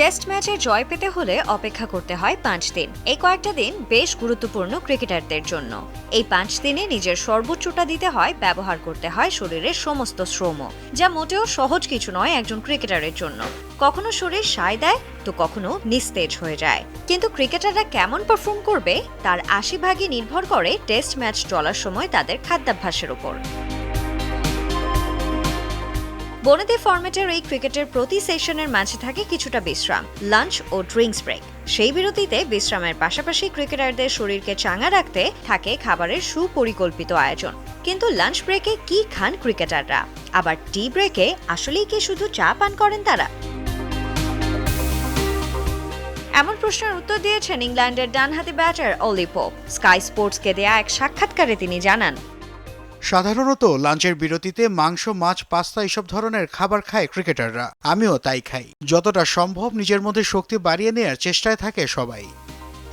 Test ম্যাচে জয় পেতে হলে অপেক্ষা করতে হয় পাঁচ দিন। এই কয়েকটা দিন বেশ গুরুত্বপূর্ণ ক্রিকেটারদের জন্য। এই পাঁচ দিনে নিজের সর্বোচ্চটা দিতে হয়, ব্যবহার করতে হয় শরীরের সমস্ত শ্রম যা মোটেও সহজ কিছু নয় একজন ক্রিকেটারের জন্য। কখনো শরীর সায় দেয়, তো কখনো নিস্তেজ হয়ে যায়। কিন্তু ক্রিকেটাররা কেমন পারফর্ম করবে, তার আশি ভাগই নির্ভর করে টেস্ট ম্যাচ চলার সময় তাদের খাদ্যাভ্যাসের উপর বনেদি ফরম্যাটের এই ক্রিকেটের প্রতি সেশনের মাঝে থাকে কিছুটা বিশ্রাম, লাঞ্চ ও ড্রিঙ্কস ব্রেক। সেই বিরতিতে বিশ্রামের পাশাপাশি ক্রিকেটারদের শরীরকে চাঙা রাখতে থাকে খাবারের সুপরিকল্পিত আয়োজন। কিন্তু লাঞ্চ ব্রেকে কি খান ক্রিকেটাররা? আবার টি ব্রেকে আসলেই কি শুধু চা পান করেন তারা? এমন প্রশ্নের উত্তর দিয়েছেন ইংল্যান্ডের ডানহাতি ব্যাটার অলিপো স্কাই স্পোর্টসকে দেয়া এক সাক্ষাৎকারে তিনি জানান সাধারণত লাঞ্চের বিরতিতে মাংস মাছ পাস্তা এসব ধরনের খাবার খায় ক্রিকেটাররা। আমিও তাই খাই। যতটা সম্ভব নিজের মধ্যে শক্তি বাড়িয়ে নেয়ার চেষ্টায় থাকে সবাই।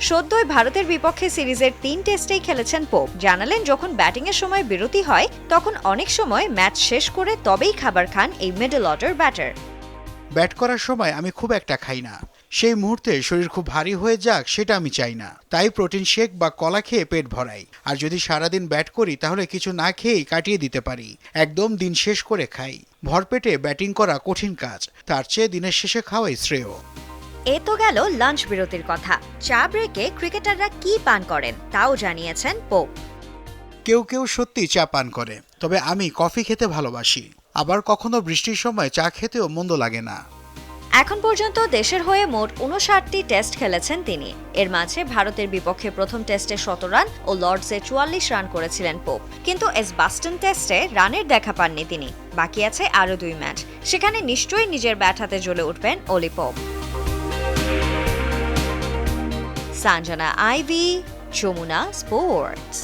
সদ্যই ভারতের বিপক্ষে সিরিজের তিন টেস্টেই খেলেছেন পোপ। জানালেন যখন ব্যাটিংয়ের সময় বিরতি হয় তখন অনেক সময় ম্যাচ শেষ করে তবেই খাবার খান এই মিডল অর্ডার ব্যাটার। ব্যাট করার সময় আমি খুব একটা খাই না। সেই মুহূর্তে শরীর খুব ভারী হয়ে যাক সেটা আমি চাই না। তাই প্রোটিন শেক বা কলা খেয়ে পেট ভরাই। আর যদি সারাদিন ব্যাট করি তাহলে কিছু না খেয়েই কাটিয়ে দিতে পারি। একদম দিন শেষ করে খাই। ভরপেটে ব্যাটিং করা কঠিন কাজ। তার চেয়ে দিনের শেষে খাওয়াই শ্রেয়। এ তো গেল লাঞ্চ বিরতির কথা। চা ব্রেকে ক্রিকেটাররা কি পান করেন তাও জানিয়েছেন পোপ। কেউ কেউ সত্যি চা পান করে তবে আমি কফি খেতে ভালোবাসি। আবার কখনো বৃষ্টির সময় চা খেতেও মন্দ লাগে না। এখন পর্যন্ত দেশের হয়ে মোট উনষাটটি টেস্ট খেলেছেন তিনি। এর মাঝে ভারতের বিপক্ষে প্রথম টেস্টে শত রান ও লর্ডসে চুয়াল্লিশ রান করেছিলেন পোপ। কিন্তু এস বাস্টন টেস্টে রানের দেখা পাননি তিনি। বাকি আছে আরও দুই ম্যাচ। সেখানে নিশ্চয়ই নিজের ব্যাট হাতে জ্বলে উঠবেন Ollie Pope. Sanjana Ivy, Jamuna sports.